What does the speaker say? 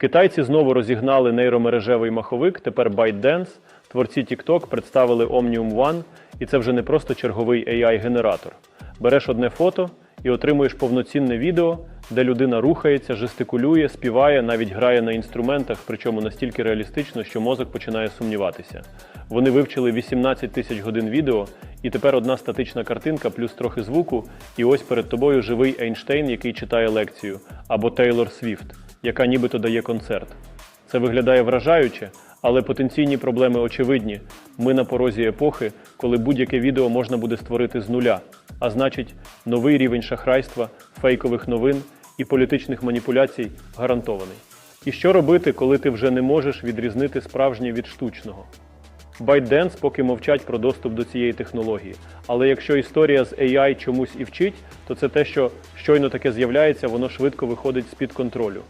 Китайці знову розігнали нейромережевий маховик, тепер ByteDance. Творці TikTok представили Omnium One, і це вже не просто черговий AI-генератор. Береш одне фото і отримуєш повноцінне відео, де людина рухається, жестикулює, співає, навіть грає на інструментах, причому настільки реалістично, що мозок починає сумніватися. Вони вивчили 18 тисяч годин відео, і тепер одна статична картинка плюс трохи звуку, і ось перед тобою живий Ейнштейн, який читає лекцію, або Тейлор Свіфт, яка нібито дає концерт. Це виглядає вражаюче, але потенційні проблеми очевидні. Ми на порозі епохи, коли будь-яке відео можна буде створити з нуля, а значить, новий рівень шахрайства, фейкових новин і політичних маніпуляцій гарантований. І що робити, коли ти вже не можеш відрізнити справжнє від штучного? ByteDance поки мовчать про доступ до цієї технології. Але якщо історія з AI чомусь і вчить, то це те, що щойно таке з'являється, воно швидко виходить з-під контролю.